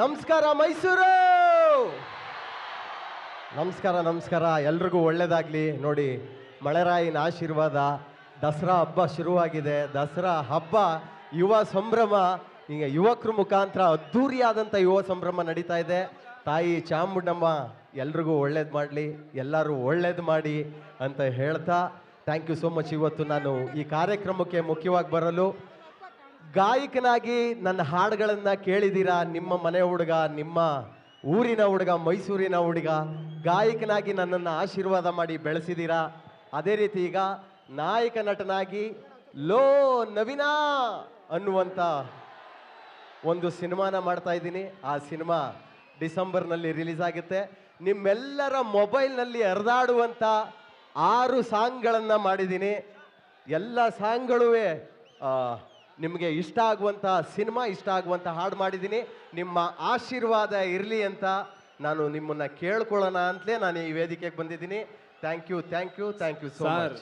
ನಮಸ್ಕಾರ ಮೈಸೂರು! ನಮಸ್ಕಾರ ನಮಸ್ಕಾರ. ಎಲ್ರಿಗೂ ಒಳ್ಳೆಯದಾಗಲಿ ನೋಡಿ, ಮಳೆರಾಯಿನ ಆಶೀರ್ವಾದ ದಸರಾ ಹಬ್ಬ ಶುರುವಾಗಿದೆ. ದಸರಾ ಹಬ್ಬ ಯುವ ಸಂಭ್ರಮ, ಈಗ ಯುವಕರ ಮುಖಾಂತರ ಅದ್ಧೂರಿಯಾದಂಥ ಯುವ ಸಂಭ್ರಮ ನಡೀತಾ ಇದೆ. ತಾಯಿ ಚಾಮುಂಡಮ್ಮ, ಎಲ್ರಿಗೂ ಒಳ್ಳೇದು ಮಾಡಲಿ. ಎಲ್ಲರೂ ಒಳ್ಳೇದು ಮಾಡಿ ಅಂತ ಹೇಳ್ತಾ ಥ್ಯಾಂಕ್ ಯು ಸೋ ಮಚ್ ಇವತ್ತು ನಾನು ಈ ಕಾರ್ಯಕ್ರಮಕ್ಕೆ ಮುಖ್ಯವಾಗಿ ಬರಲು ಗಾಯಕನಾಗಿ ನನ್ನ ಹಾಡುಗಳನ್ನು ಕೇಳಿದ್ದೀರಾ ನಿಮ್ಮ ಮನೆ ಹುಡುಗ, ನಿಮ್ಮ ಊರಿನ ಹುಡುಗ, ಮೈಸೂರಿನ ಹುಡುಗ, ಗಾಯಕನಾಗಿ ನನ್ನನ್ನು ಆಶೀರ್ವಾದ ಮಾಡಿ ಬೆಳೆಸಿದ್ದೀರಾ ಅದೇ ರೀತಿ ಈಗ ನಾಯಕ ನಟನಾಗಿ ಲೋ ನವೀನ ಅನ್ನುವಂಥ ಒಂದು ಸಿನಿಮಾನ ಮಾಡ್ತಾ ಇದ್ದೀನಿ. ಆ ಸಿನಿಮಾ ಡಿಸೆಂಬರ್ನಲ್ಲಿ ರಿಲೀಸ್ ಆಗುತ್ತೆ. ನಿಮ್ಮೆಲ್ಲರ ಮೊಬೈಲ್ನಲ್ಲಿ ಹರಿದಾಡುವಂಥ ಆರು ಸಾಂಗ್ಗಳನ್ನು ಮಾಡಿದ್ದೀನಿ. ಎಲ್ಲ ಸಾಂಗ್ಗಳೂ ನಿಮಗೆ ಇಷ್ಟ ಆಗುವಂಥ ಸಿನಿಮಾ ಇಷ್ಟ ಆಗುವಂಥ ಹಾಡು ಮಾಡಿದ್ದೀನಿ. ನಿಮ್ಮ ಆಶೀರ್ವಾದ ಇರಲಿ ಅಂತ ನಾನು ನಿಮ್ಮನ್ನು ಕೇಳ್ಕೊಳ್ಳೋಣ ಅಂತಲೇ ನಾನು ಈ ವೇದಿಕೆಗೆ ಬಂದಿದ್ದೀನಿ. Thank you thank you thank you so sir much